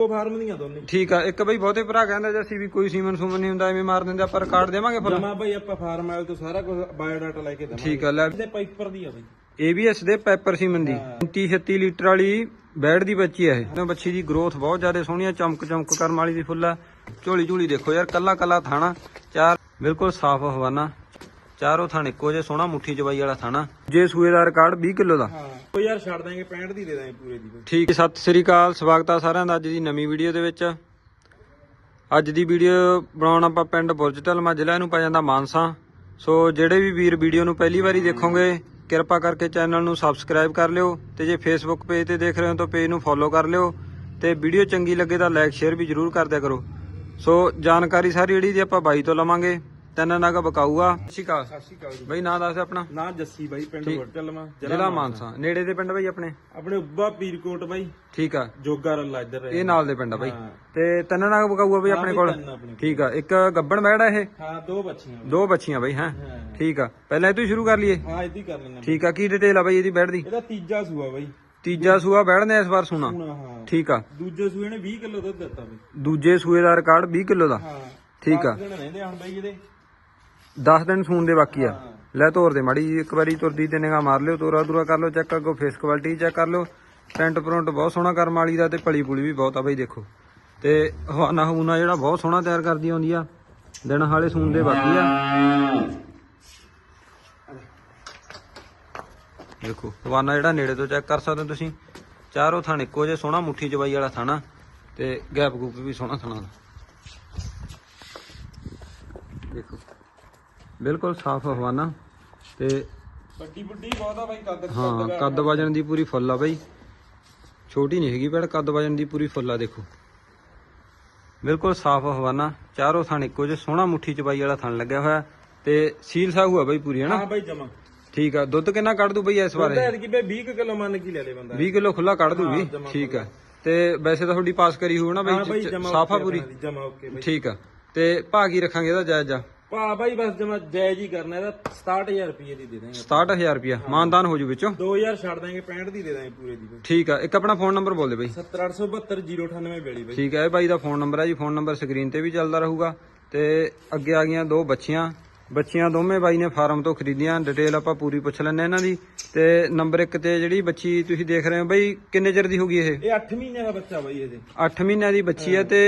ਉਹ ਫਾਰਮ ਦੀਆਂ ਦੋਨੇ। ਠੀਕ ਆ ਇੱਕ ਬਈ ਬਹੁਤੇ ਭਰਾ ਕਹਿੰਦੇ ਜੇ ਅਸੀਂ ਵੀ ਕੋਈ ਸੀਮਨ ਸੂਮਨ ਨਹੀਂ ਹੁੰਦਾ ਐਵੇਂ ਮਾਰ ਦਿੰਦੇ ਆਪਾਂ ਰਿਕਾਰਡ ਦੇਵਾਂਗੇ ਫਿਰ ਜਮਾ ਬਈ ਆਪਾਂ ਫਾਰਮ ਵਾਲੇ ਤੋਂ ਸਾਰਾ ਕੁਝ ਬਾਇਓਡਾਟਾ ਲੈ ਕੇ ਦਵਾਂਗੇ। ਠੀਕ ਆ ਲੈ। ਇਹਦੇ ਪਾਈਪਰ ਦੀ ਆ ਬਈ। ABS ਦੇ ਪੈਪਰ ਸੀਮਨ ਦੀ। 35 36 ਲੀਟਰ ਵਾਲੀ ਬੈਡ ਦੀ ਬੱਚੀ ਆ ਇਹ। ਬੱਚੀ ਦੀ ਗਰੋਥ ਬਹੁਤ ਜ਼ਿਆਦਾ ਸੋਹਣੀ ਆ ਚਮਕ ਚਮਕ ਕਰਮ ਵਾਲੀ ਦੀ ਫੁੱਲ ਆ। ਝੋਲੀ ਝੋਲੀ ਦੇਖੋ ਯਾਰ ਕੱਲਾ ਕੱਲਾ ਥਾਣਾ ਚਾਰ ਬਿਲਕੁਲ ਸਾਫ਼ ਹਵਾਨਾ। ਚਾਰੋਂ ਥਾਣ ਇੱਕੋ ਜੇ ਸੋਹਣਾ ਮੁੱਠੀ ਚਵਾਈ ਵਾਲਾ ਥਾਣਾ। ਜੇ ਸੂਏ ਦਾ ਰਿਕਾਰਡ 20 ਕਿਲੋ ਦਾ। ਉਹ ਯਾਰ ਛੱਡ ਦਾਂਗੇ 65 ਦੀ ਦੇ ਦਾਂਗੇ ਪੂਰੇ ਦੀ। ਠੀਕ ਹੈ, ਸਤਿ ਸ੍ਰੀ ਅਕਾਲ ਸਵਾਗਤ ਆ ਸਾਰਿਆਂ ਦਾ ਅੱਜ ਦੀ ਨਵੀਂ ਵੀਡੀਓ ਦੇ ਵਿੱਚ। ਅੱਜ ਦੀ ਵੀਡੀਓ ਬਣਾਉਣ ਆਪਾਂ ਪਿੰਡ ਬੁਰਜ ਢਲਮਾ ਜ਼ਿਲ੍ਹਾ ਨੂੰ ਪੈ ਜਾਂਦਾ ਮਾਨਸਾ। ਸੋ ਜਿਹੜੇ ਵੀ ਵੀਰ ਵੀਡੀਓ ਨੂੰ ਪਹਿਲੀ ਵਾਰੀ ਦੇਖੋਗੇ ਕਿਰਪਾ ਕਰਕੇ ਚੈਨਲ ਨੂੰ ਸਬਸਕ੍ਰਾਈਬ ਕਰ ਲਿਓ ਤੇ ਜੇ ਫੇਸਬੁੱਕ ਪੇਜ ਤੇ ਦੇਖ ਰਹੇ ਹੋ ਤਾਂ ਪੇਜ ਨੂੰ ਫੋਲੋ ਕਰ ਲਿਓ ਤੇ ਵੀਡੀਓ ਚੰਗੀ ਲੱਗੇ ਤਾਂ ਲਾਈਕ ਸ਼ੇਅਰ ਵੀ ਜਰੂਰ ਕਰ ਦਿਆ ਕਰੋ। ਸੋ ਜਾਣਕਾਰੀ ਸਾਰੀ ਜਿਹੜੀ ਦੀ ਆਪਾਂ ਬਾਈ ਤੋਂ ਲਵਾਂਗੇ। ਤਿੰਨ ਨਗ ਬਕਾਊਗਾ ਸਤਿ ਸ਼੍ਰੀ ਅਕਾਲ। ਸਤਿ ਸ਼੍ਰੀ ਅਕਾਲ ਜੀ। ਬਈ ਨਾਂ ਦੱਸ ਆਪਣਾ। ਨਾ ਜੱਸੀ ਬਾਈ ਪਿੰਡ ਵਰਟਲਮਾ ਜ਼ਿਲ੍ਹਾ ਮਾਨਸਾ। ਨੇੜੇ ਦੇ ਪਿੰਡ ਬਈ ਆਪਣੇ? ਆਪਣੇ ਉੱਬਾ ਪੀਰਕੋਟ ਬਾਈ। ਠੀਕ ਆ। ਜੋਗਾ ਰੱਲਾ ਇੱਧਰ ਇਹ ਨਾਲ ਦੇ ਪਿੰਡ ਆ ਬਾਈ। ਹਾਂ। ਤੇ ਤਿੰਨ ਨਗ ਬਕਾਊਗਾ ਬਈ ਆਪਣੇ ਕੋਲ? ਠੀਕ ਆ। ਇੱਕ ਗੱਬਣ ਬੈੜਾ ਇਹ? ਹਾਂ ਦੋ ਬੱਚੀਆਂ। ਦੋ ਬੱਚੀਆਂ ਬਈ ਹੈ? ਹਾਂ। ਠੀਕ ਆ। ਪਹਿਲਾਂ ਇਹ ਤੋਂ ਹੀ ਸ਼ੁਰੂ ਕਰ ਲਈਏ? ਹਾਂ ਇਦਾਂ ਹੀ ਕਰ ਲੈਣਾ ਠੀਕ ਆ। ਕੀ ਡਿਟੇਲ ਆ ਬਈ ਇਹਦੀ ਬੈੜ ਦੀ? ਇਹਦਾ ਤੀਜਾ ਸੂਆ ਬਾਈ। ਤੀਜਾ ਸੂਆ ਬੈੜ ਨੇ ਇਸ ਵਾਰ ਸੁਣਾ। ਹੁਣ ਹਾਂ। ਠੀਕ ਆ। ਦੂਜੇ ਸੂਏ ਨੇ 20 ਕਿਲੋ ਦੁੱਧ ਦਿੱਤਾ ਬਈ। ਦੂਜੇ ਸੂਏ ਦਾ ਰਿਕਾਰਡ 20 ਕਿਲੋ ਦਾ। ਹਾਂ। ਠੀਕ ਆ। ਦਸ ਦਿਨ ਰਹਿੰਦੇ ਹੁਣ ਬਾਈ ਇਹਦੇ। 10 ਦਿਨ ਸੂਣ ਦੇ ਬਾਕੀ ਆ। ਲੈ ਤੋਰ ਦੇ ਮਾੜੀ ਜੀ, ਇੱਕ ਵਾਰੀ ਤੁਰਦੀ ਤੇ ਨਿਗਾਹ ਮਾਰ ਲਿਓ, ਤੋਰਾ ਦੂਰਾ ਕਰ ਲਓ, ਚੈੱਕ ਕਰੋ ਫੇਸ ਕੁਆਲਿਟੀ ਚੈੱਕ ਕਰ ਲਓ। ਪੈਂਟ ਪ੍ਰਿੰਟ ਬਹੁਤ ਸੋਹਣਾ ਕਰਮ ਵਾਲੀ ਦਾ ਤੇ ਪਲੀ ਪੁਲੀ ਵੀ ਬਹੁਤ ਆ ਬਈ ਦੇਖੋ। ਤੇ ਹਵਾਨਾ ਹੂਨਾ ਜਿਹੜਾ ਬਹੁਤ ਸੋਹਣਾ ਤਿਆਰ ਕਰਦੀ ਆਉਂਦੀ ਆ। ਦਿਨ ਹਾਲੇ ਸੂਣ ਦੇ ਬਾਕੀ ਆ। ਦੇਖੋ, ਹਵਾਨਾ ਜਿਹੜਾ ਨੇੜੇ ਤੋਂ ਚੈੱਕ ਕਰ ਸਕਦੇ ਹੋ ਤੁਸੀਂ। ਚਾਰੋਂ ਥਣ ਇੱਕੋ ਜੇ ਸੋਹਣਾ, ਮੁੱਠੀ ਜਵਾਈ ਵਾਲਾ ਥਾਣਾ ਤੇ ਗੈਪ ਗੂਪ ਵੀ ਸੋਹਣਾ ਥਾਣਾ ਦੇਖੋ। ਬਿਲਕੁਲ ਸਾਫ਼ ਹਵਾਨਾ ਤੇ ਵੱਡੀ ਵੱਡੀ ਬਹੁਤ ਆ ਬਾਈ ਕੱਦ ਹਾਂ ਕੱਦ ਵਜਨ ਦੀ ਪੂਰੀ ਫੁੱਲ ਆ ਬਈ। ਛੋਟੀ ਨਹੀਂ ਹੈਗੀ ਪਰ ਕੱਦ ਵਜਨ ਦੀ ਪੂਰੀ ਫੁੱਲ ਆ ਦੇਖੋ। ਬਿਲਕੁਲ ਸਾਫ਼ ਹਵਾਨਾ ਚਾਰੋਂ ਥਣ ਇੱਕੋ ਜੇ ਸੋਹਣਾ ਮੁੱਠੀ ਚਵਾਈ ਵਾਲਾ ਥਣ ਲੱਗਿਆ ਹੋਇਆ ਤੇ ਸੀਲ ਸਾਹੂ ਆ ਬਈ ਪੂਰੀ ਹਨਾ? ਹਾਂ ਬਾਈ ਜਮਾ। ਠੀਕ ਆ ਦੁੱਧ ਕਿੰਨਾ ਕੱਢ ਦੂ ਬਈ ਇਸ ਵਾਰ ਇਹ? ਐਤਕੀ ਬਈ 20 ਕਿਲੋ ਮੰਨ ਕੇ ਲੈ ਲੇ ਬੰਦਾ। 20 ਕਿਲੋ ਖੁੱਲਾ ਕੱਢ ਦੂਗੀ ਠੀਕ ਆ। ਤੇ ਵੈਸੇ ਤਾਂ ਤੁਹਾਡੀ ਪਾਸ ਕਰੀ ਹੋਊ ਨਾ ਬਾਈ ਸਾਫਾ ਪੂਰੀ? ਜਮਾ ਓਕੇ ਬਾਈ। ਠੀਕ ਆ। ਤੇ ਭਾਗੀ ਰੱਖਾਂਗੇ ਇਹਦਾ ਜਾਇਜ਼ਾ? ਭਾ ਬਾਈ ਬਸ ਜਮਾ ਜਾਇਜ਼ ਹੀ ਕਰਨਾ ਇਹਦਾ 67000 ਰੁਪਏ ਦੀ ਦੇ ਦਾਂਗੇ 67000 ਰੁਪਿਆ ਮਾਨਦਾਨ ਹੋ ਜੂ ਵਿੱਚੋਂ? 2000 ਛੱਡ ਦਾਂਗੇ 65 ਦੀ ਦੇ ਦਾਂਗੇ ਪੂਰੇ ਦੀ ਬਾਈ ਠੀਕ ਆ ਇੱਕ ਆਪਣਾ ਫੋਨ ਨੰਬਰ ਬੋਲ ਦੇ ਬਈ। 70872 ਬਾਈ। ਠੀਕ ਹੈ ਇਹ ਬਾਈ ਦਾ ਫੋਨ ਨੰਬਰ ਹੈ ਜੀ ਫੋਨ ਨੰਬਰ ਸਕਰੀਨ ਤੇ ਵੀ ਚੱਲਦਾ ਰਹੂਗਾ। ਤੇ ਅੱਗੇ ਆ ਗਈਆਂ ਦੋ ਬੱਚੀਆਂ। ਬੱਚੀਆਂ ਦੋਵੇਂ ਬਾਈ ਨੇ ਫਾਰਮ ਤੋਂ ਖਰੀਦੀਆਂ ਡਿਟੇਲ ਆਪਾਂ ਪੂਰੀ ਪੁੱਛ ਲੈਣੇ ਇਹਨਾਂ ਦੀ। ਤੇ ਨੰਬਰ 1 ਤੇ ਜਿਹੜੀ ਬੱਚੀ ਤੁਸੀਂ ਦੇਖ ਰਹੇ ਹੋ ਬਾਈ ਕਿੰਨੇ ਚਿਰ ਦੀ ਹੋਗੀ ਇਹ? ਇਹ 8 ਮਹੀਨਿਆਂ ਦਾ ਬੱਚਾ ਬਾਈ ਇਹਦੇ। 8 ਮਹੀਨਿਆਂ ਦੀ ਬੱਚੀ ਹੈ। ਤੇ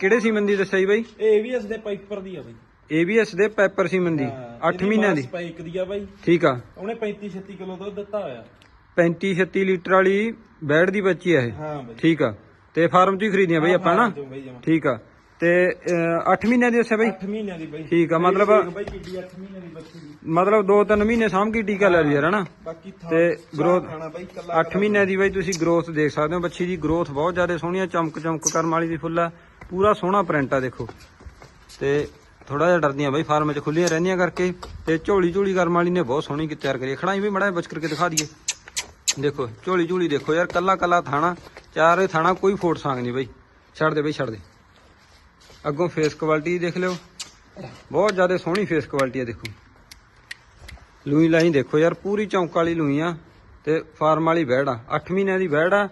ਕਿਹੜੇ ਸੀਮਨ ਦੀ ਦੱਸਿਆ ਜੀ ਬਾਈ? ਇਹ ABS ਦੇ ਪਾਈਪਰ ਦੀ ਆ ਬਾਈ। ABS ਦੇ ਪੈਪਰ ਸੀਮਨ ਦੀ 8 ਮਹੀਨਿਆਂ ਦੀ। ਸਪਾਈਕ ਦੀ ਆ ਬਾਈ। ਠੀਕ ਆ। ਉਹਨੇ 35 36 ਕਿਲੋ ਦੁੱਧ ਦਿੱਤਾ ਹੋਇਆ। 35 36 ਲੀਟਰ ਵਾਲੀ ਬੈੜ ਦੀ ਬੱਚੀ ਹੈ ਇਹ। ਹਾਂ ਬਾਈ। ਠੀਕ ਆ। ਤੇ ਫਾਰਮ ਤੋਂ ਹੀ ਖਰੀਦੀਆਂ ਬਾਈ ਆਪਾਂ ਨਾ? ਠੀਕ ਆ। ਤੇ 8 ਮਹੀਨਿਆਂ ਦੀ ਦੱਸਿਆ ਬਾਈ? 8 ਮਹੀਨਿਆਂ ਦੀ ਬਾਈ। ਠੀਕ ਆ ਮਤਲਬ ਬਾਈ ਕਿੱਡੀ 8 ਮਹੀਨਿਆਂ ਦੀ ਬੱਚੀ ਦੀ। ਮਤਲਬ 2-3 ਮਹੀਨੇ ਸਾਂਭ ਕੇ ਟੀਕਾ ਲੈ ਲਿਆ ਯਾਰ ਹਨਾ ਤੇ ਕੱਲਾ 8 ਮਹੀਨਿਆਂ ਦੀ ਬਾਈ ਤੁਸੀਂ ਗਰੋਥ ਦੇਖ ਸਕਦੇ ਹੋ। ਬੱਚੀ ਦੀ ਗਰੋਥ ਬਹੁਤ ਜ਼ਿਆਦਾ ਸੋਹਣੀ ਆ ਚਮਕ ਚਮਕ ਕਰਮ ਵਾਲੀ ਦੀ ਫੁੱਲ ਆ। ਪੂਰਾ ਸੋਹਣਾ ਪ੍ਰਿੰਟ ਆ ਦੇਖੋ। ਤੇ ਥੋੜਾ ਜਿਹਾ ਡਰਦੀਆਂ ਬਾਈ, ਫਾਰਮ 'ਚ ਖੁੱਲੀਆਂ ਰਹਿੰਦੀਆਂ ਕਰਕੇ। ਤੇ ਝੋਲੀ ਝੋਲੀ ਕਰਮ ਵਾਲੀ ਨੇ ਬਹੁਤ ਸੋਹਣੀ ਕਿ ਤਿਆਰ ਕਰੀ। ਹੈ। ਖੜਾਈ ਵੀ ਮੜਾ ਬਚ ਕਰਕੇ ਦਿਖਾ ਦਈਏ। ਦੇਖੋ, ਝੋਲੀ ਝੋਲੀ ਦੇਖੋ ਯਾਰ, ਕੱਲਾ ਕੱਲਾ ਥਾਣਾ, ਚਾਰੇ ਥਾਣਾ ਕੋਈ ਫੋਟ ਸੰਗ ਨਹੀਂ ਬਾਈ। ਛੱਡ ਦੇ ਬਾਈ, ਛੱਡ ਦੇ। ਅੱਗੋਂ ਫੇਸ ਕੁਆਲਿਟੀ ਦੇਖ ਲਿਓ। ਬਹੁਤ ਜ਼ਿਆਦਾ ਸੋਹਣੀ ਫੇਸ ਕੁਆਲਿਟੀ ਆ ਦੇਖੋ। ਲੂਈ ਲਾਈ ਦੇਖੋ ਯਾਰ, ਪੂਰੀ ਚੌਂਕ ਵਾਲੀ ਲੂਈ ਆ ਤੇ ਫਾਰਮ ਵਾਲੀ ਬੈੜ ਆ। 8 ਮਹੀਨਿਆਂ ਦੀ ਬੈੜ ਆ।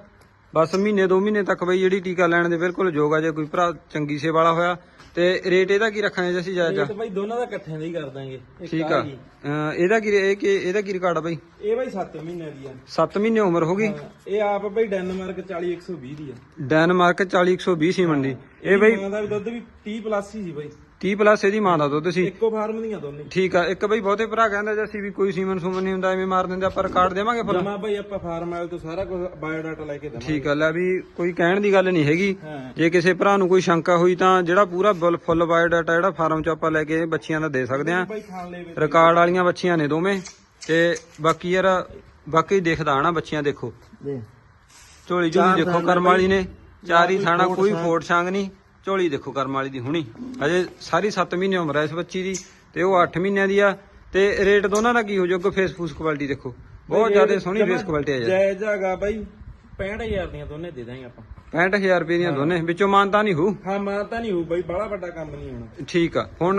ਬਸ ਮਹੀਨੇ 2 ਮਹੀਨੇ ਤੱਕ ਬਈ ਜਿਹੜੀ ਟੀਕਾ ਲੈਣ ਦੇ ਬਿਲਕੁਲ ਯੋਗ ਆ ਜੇ ਕੋਈ ਭਰਾ ਚੰਗੀ ਸੇ ਵਾਲਾ ਹੋਇਆ ਤੇ ਰੇਟ ਇਹਦਾ ਕੀ ਰੱਖਾਂਗੇ ਜੇ ਅਸੀਂ ਜਾਇਜ਼ਾ ਤੇ ਬਾਈ ਦੋਨਾਂ ਦਾ ਇਕੱਠਿਆਂ ਦਾ ਹੀ ਕਰ ਦਾਂਗੇ। ਇੱਕ ਠੀਕ ਆਹ ਆ ਜੀ। ਅਹ ਇਹਦਾ ਕੀ ਇਹ ਕੀ ਇਹਦਾ ਕੀ ਰਿਕਾਰਡ ਆ ਬਈ? ਇਹ ਬਾਈ 7 ਮਹੀਨਿਆਂ ਦੀ ਆ। 7 ਮਹੀਨੇ ਉਮਰ ਹੋ ਗਈ? ਹਾਂ, ਇਹ ਆਪ ਬਾਈ ਡੈਨਮਾਰਕ 40 120 ਦੀ ਆ। ਡੈਨਮਾਰਕ 40 120 ਸੀ ਮੰਡੀ ਇਹ ਬਈ ਮਾਂ ਦਾ ਵੀ ਦੁੱਧ ਵੀ 30 ਪਲੱਸ ਹੀ ਸੀ ਬਾਈ। 30 ਪਲੱਸ ਇਹਦੀ ਮਾਂ ਦਾ ਦੁੱਧ ਸੀ। ਇੱਕੋ ਫਾਰਮ ਦੀਆਂ ਦੋਨੇ। ਠੀਕ ਆ ਇੱਕ ਬਈ ਬਹੁਤੇ ਭਰਾ ਕਹਿੰਦੇ ਜੇ ਅਸੀਂ ਵੀ ਕੋਈ ਸੀਮਨ ਸੂਮਨ ਨਹੀਂ ਹੁੰਦਾ ਐਵੇਂ ਮਾਰ ਦਿੰਦੇ ਆਪਾਂ ਰਿਕਾਰਡ ਦੇਵਾਂਗੇ ਫਿਰ ਜਮਾ ਬਾਈ ਆਪਾਂ ਫਾਰਮ ਵਾਲੇ ਤੋਂ ਸਾਰਾ ਕੁਝ ਬਾਇਓਡਾਟਾ ਲੈ ਕੇ ਦਵਾਂਗੇ। ਠੀਕ ਆ ਲੈ ਵੀ ਕੋਈ ਕਹਿਣ ਦੀ ਗੱਲ ਨਹੀਂ ਹੈਗੀ। ਜੇ ਕਿਸੇ ਭਰਾ ਨੂੰ ਕੋਈ ਸ਼ੰਕਾ ਹੋਈ ਤਾਂ ਜਿਹੜਾ ਪੂਰਾ ਬੁੱਲ ਫੁੱਲ ਬਾਇਓਡਾਟਾ ਜਿਹੜਾ ਫਾਰਮ ਚ ਆਪਾਂ ਲੈ ਕੇ ਬੱਚੀਆਂ ਦਾ ਦੇ ਸਕਦੇ ਆ ਰਿਕਾਰਡ ਵਾਲੀਆਂ ਬੱਚੀਆਂ ਨੇ ਦੋਵੇਂ। ਤੇ ਬਾਕੀ ਯਾਰ ਬਾਕੀ ਦੇਖਦਾ ਨਾ ਬੱਚੀਆਂ ਦੇਖੋ। ਝੋਲੀ ਝੋਲੀ ਦੇਖੋ ਕਰਮ ਵਾਲੀ ਨੇ। ਚਾਰੀ ਥਾਣਾ ਕੋਈ ਫੋਟ ਛਾਂਗ ਨਹੀਂ। ਝੋਲੀ ਦੇਖੋ ਕਰਮ ਵਾਲੀ ਦੀ ਹੁਣੀ। ਅਜੇ ਸਾਰੀ 7 ਮਹੀਨੇ ਉਮਰ ਹੈ ਇਸ ਬੱਚੀ ਦੀ ਤੇ ਉਹ 8 ਮਹੀਨਿਆਂ ਦੀ ਆ ਤੇ ਰੇਟ ਦੋਨਾਂ ਦਾ ਕੀ ਹੋ ਜਾਊਗਾ? ਫੇਸ ਫੂਸ ਕੁਆਲਿਟੀ ਦੇਖੋ। ਬਹੁਤ ਜ਼ਿਆਦਾ ਸੋਹਣੀ ਫੇਸ ਕੁਆਲਿਟੀ ਆ ਯਾਰ ਜਾਇਜ਼ ਹੈਗਾ ਬਾਈ। 65000 ਦੀਆਂ ਦੋਨੇ ਦੇ ਦਾਂਗੇ ਆਪਾਂ। 65000 ਰੁਪਏ ਦੀਆਂ ਦੋਨੇ। ਵਿੱਚੋਂ ਮਾਨਤਾ ਨਹੀਂ ਹੋਊ। ਹਾਂ ਮਾਂ ਤਾਂ ਨਹੀਂ ਹੋਊ ਬਾਈ ਬੜਾ ਵੱਡਾ ਕੰਮ ਨਹੀਂ ਹੋਣਾ। ਠੀਕ ਆ। ਹੁਣ